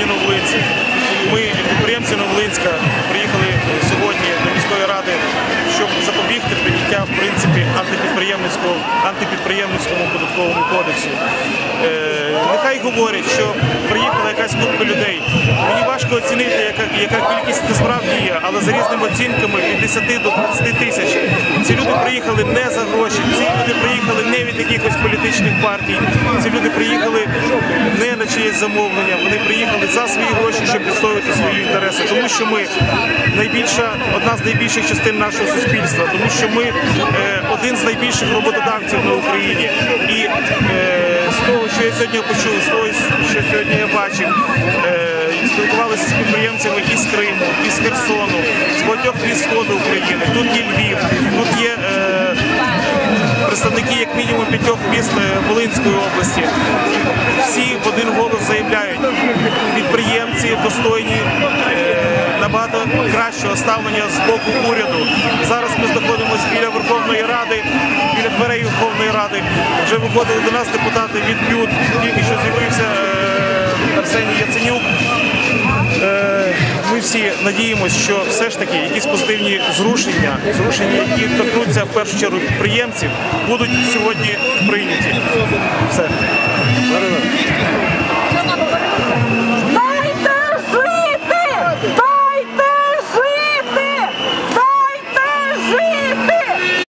розташовані на Ми, підприємці Новолинська, приїхали сьогодні до міської ради, щоб запобігти прийняття в принципі антипідприємницького антипідприємницькому податковому кодексу. Е, нехай говорять, що приїхала якась група людей. Мені важко оцінити, яка, яка кількість насправді є, але за різними оцінками від 10 до 20 тисяч. Ці люди приїхали не за гроші, ці люди приїхали не від якихось політичних партій. Чиєсь замовлення. Вони приїхали за свої гроші, щоб відстоювати свої інтереси. Тому що ми найбільша, одна з найбільших частин нашого суспільства, тому що ми е, один з найбільших роботодавців на Україні. І е, з того, що я сьогодні почув, з того, що сьогодні я бачив, е, спілкувалися з підприємцями із Криму, із Херсону, з багатьох міст сходу України. Тут є Львів, тут є. Е, Представники як мінімум п'ятьох міст е, Волинської області всі один голос заявляють, підприємці достойні е, набагато кращого ставлення з боку уряду. Зараз ми знаходимося біля Верховної Ради, біля дверей Верховної Ради. Вже виходили до нас депутати від БЮТ, тільки що з'явився е, Арсеній Яценюк. Е, Ми всі надіємося, що все ж таки якісь позитивні зрушення, зрушення, які торкнуться в першу чергу підприємців, будуть сьогодні прийняті. Все.